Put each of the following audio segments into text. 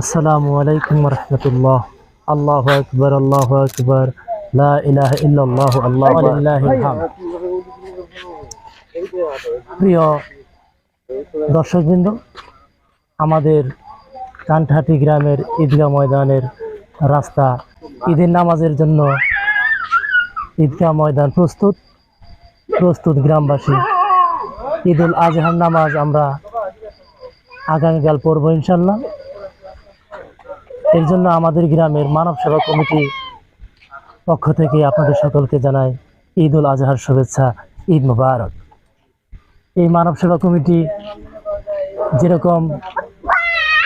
আসসালামু আলাইকুম রহমতুল্লাহ আল্লাহ আকবর আল্লাহ আকবর। প্রিয় দর্শকবৃন্দ আমাদের কানঠাটি গ্রামের ঈদগাহ ময়দানের রাস্তা ঈদের নামাজের জন্য ঈদগাহ ময়দান প্রস্তুত। প্রস্তুত গ্রামবাসী। ঈদুল আজহার নামাজ আমরা আগামীকাল পড়ব ইনশাল্লাহ এর জন্য আমাদের গ্রামের মানব সেবা কমিটি পক্ষ থেকে আপনাদের সকলকে জানাই ঈদ উল আজহার শুভেচ্ছা, ঈদ মুবারক। এই মানব সেবা কমিটি যেরকম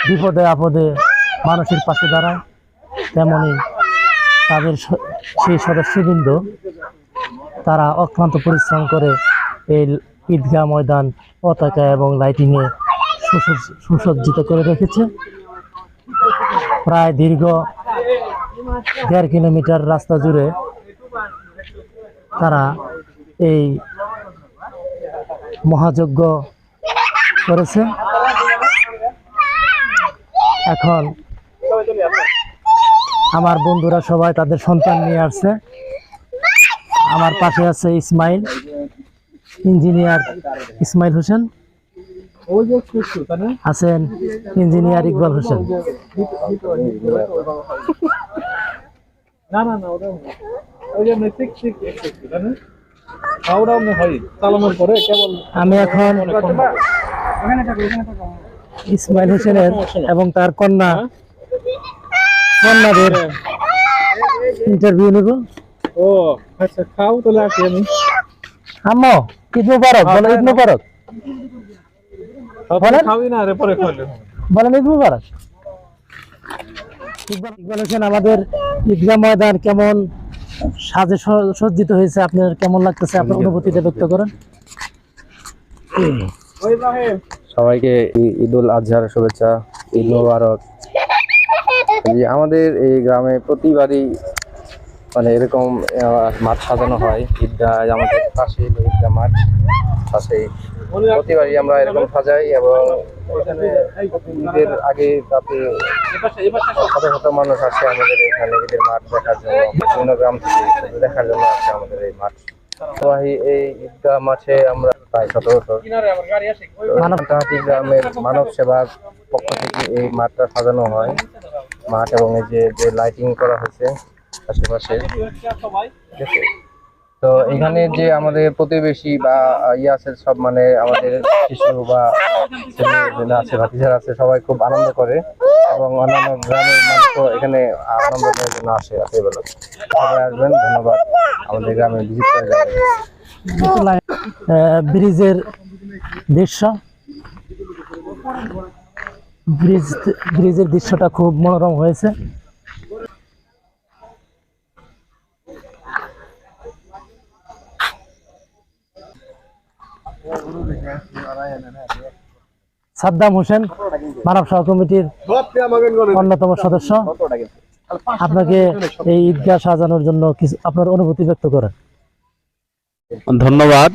বিপদে আপদে মানুষের পাশে দাঁড়ায়, তেমনি তাদের সেই সদস্যবৃন্দ, তারা অক্লান্ত পরিশ্রম করে এই ঈদগাহ ময়দান পতাকা এবং লাইটিংয়ে সুসজ্জ- সুসজ্জিত করে রেখেছে। প্রায় দীর্ঘ দেড় কিলোমিটার রাস্তা জুড়ে তারা এই মহাযজ্ঞ করেছে। এখন আমার বন্ধুরা সবাই তাদের সন্তান নিয়ে আসছে। আমার পাশে আছে ইসমাইল, ইঞ্জিনিয়ার ইসমাইল হোসেন। ওই যে একটু তাই না আছেন ইঞ্জিনিয়ার ইকবাল হোসেন। না না না ওটা ওই যে ঠিক ঠিক একটু একটু, তাই না খাওয়া দাওয়া হয় চালানোর পরে কেবল আমি এখন ওখানে থাকো ওখানে থাকো ইসমাইল হোসেনের এবং তার কন্যা কন্যাদের ইন্টারভিউ নেব। ও আচ্ছা খাও তাহলে আসি আমি আম্মু ঈদ মুবারক বলো ঈদ মুবারক। বলেন। খাওয়াই না আরে পরে খাওয়ালে বলেন ঈদ মুবারক। ইকবাল ইকবাল হোসেন আমাদের ঈদগাহ ময়দান কেমন সাজে স- সজ্জিত হয়েছে আপনার কেমন লাগতেছে? আপনার অনুভূতিটা ব্যক্ত করেন। সবাইকে ঈদুল আজহার শুভেচ্ছা ঈদ মোবারক। আমাদের এই গ্রামে প্রতিবারই মানে এরকম মাঠ সাজানো হয়। ঈদগাহ আমাদের পাশে ঈদগাহ মাঠ পাশে প্রতিবারই আমরা এরকম সাজাই এবং ঈদের আগে রাতে শত শত মানুষ আসে আমাদের এখানে ঈদের মাঠ দেখার জন্য, বিভিন্ন গ্রাম থেকে দেখার জন্য আসে আমাদের এই মাঠ। এই- ঈদগাহ মাঠে আমরা প্রায় শত মানবতাহাটি গ্রামের মানব সেবার পক্ষ থেকে এই মাঠটা সাজানো হয়। মাঠ এবং এই যে লাইটিং করা হয়েছে আশেপাশে। ঠিক আছে? তো এখানে যে আমাদের প্রতিবেশী বা ইয়ে আছে সব মানে আমাদের শিশু বা ছেলে যারা আছে ভাতিজারা আছে সবাই খুব আনন্দ করে। এবং অন্যান্য গ্রামের মানুষও এখানে আনন্দ করার জন্য আসে রাত্রিবেলা সবাই আসবেন ধন্যবাদ। আমাদের গ্রামে ভিজিট করে যাবেন। আহ, ব্রিজের দৃশ্য। ব্রিজ ব্রিজের দৃশ্যটা খুব মনোরম হয়েছে। সাদ্দাম হোসেন, মানব সহ কমিটির অন্যতম সদস্য। আপনাকে এই ঈদগাহ সাজানোর জন্য কিছু আপনার অনুভূতি ব্যক্ত করেন। ধন্যবাদ।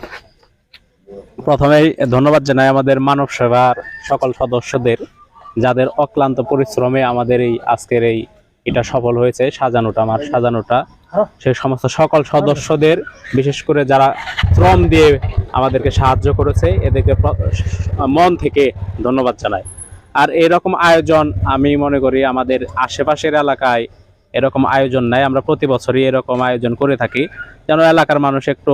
প্রথমেই ধন্যবাদ জানাই আমাদের মানব সেবার সকল সদস্যদের, যাদের অক্লান্ত পরিশ্রমে আমাদের এই আজকের এই এটা সফল হয়েছে, সাজানোটা, আমার সাজানোটা। সেই সমস্ত সকল সদস্যদের, বিশেষ করে যারা শ্রম দিয়ে আমাদেরকে সাহায্য করেছে, এদেরকে মন থেকে ধন্যবাদ জানাই। আর এরকম আয়োজন আমি মনে করি আমাদের আশেপাশের এলাকায় এরকম আয়োজন নাই। আমরা প্রতি বছরই এরকম আয়োজন করে থাকি। যেন এলাকার মানুষ একটু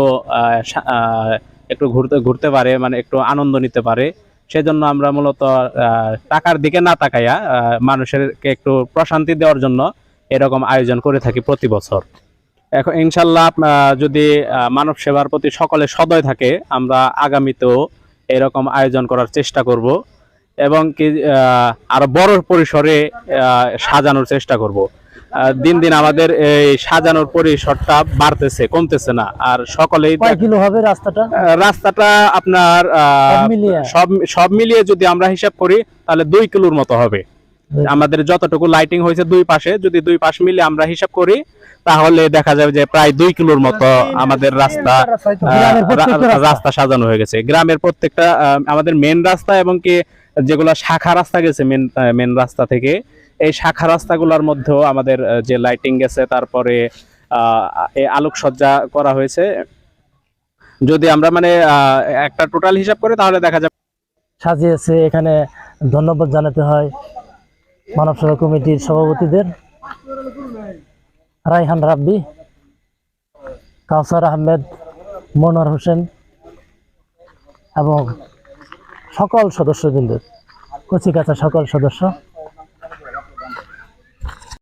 একটু ঘুরতে ঘুরতে পারে মানে একটু আনন্দ নিতে পারে। সেজন্য আমরা মূলত টাকার দিকে না তাকাইয়া মানুষেরকে একটু প্রশান্তি দেওয়ার জন্য এরকম আয়োজন করে থাকি প্রতি বছর। এখন ইনশাল্লাহ যদি মানব সেবার প্রতি সকলে সদয় থাকে আমরা আগামীতেও এরকম আয়োজন করার চেষ্টা করব এবং কি আহ, আরও বড় পরিসরে সাজানোর চেষ্টা করব। দিন দিন আমাদের এই সাজানোর পরিসরটা বাড়তেছে কমতেছে না। আর সকলেই হবে রাস্তাটা? রাস্তাটা আপনার আহ, সব সব মিলিয়ে যদি আমরা হিসাব করি তাহলে দুই কিলোর মতো হবে। আমাদের যতটুকু লাইটিং হয়েছে দুই পাশে যদি দুই পাশ মিলে আমরা হিসাব করি তাহলে দেখা যাবে যে প্রায় দুই কিলোর মতো আমাদের রাস্তা রাস্তা। সাজানো হয়ে গেছে। গ্রামের প্রত্যেকটা আমাদের মেন রাস্তা এবং কি যেগুলো শাখা রাস্তা গেছে মেন মেন রাস্তা থেকে এই শাখা রাস্তাগুলোর মধ্যেও আমাদের যে লাইটিং গেছে তারপরে আলোকসজ্জা করা হয়েছে। যদি আমরা মানে আহ, একটা টোটাল হিসাব করে তাহলে দেখা যাবে সাজিয়েছে এখানে ধন্যবাদ জানাতে হয়। মানব সেবা কমিটির সভাপতিদের রায়হান রাব্বি, কাউসার আহমেদ, মনোয়ার হোসেন এবং সকল সদস্যবৃন্দের, কচিকাচা সকল সদস্য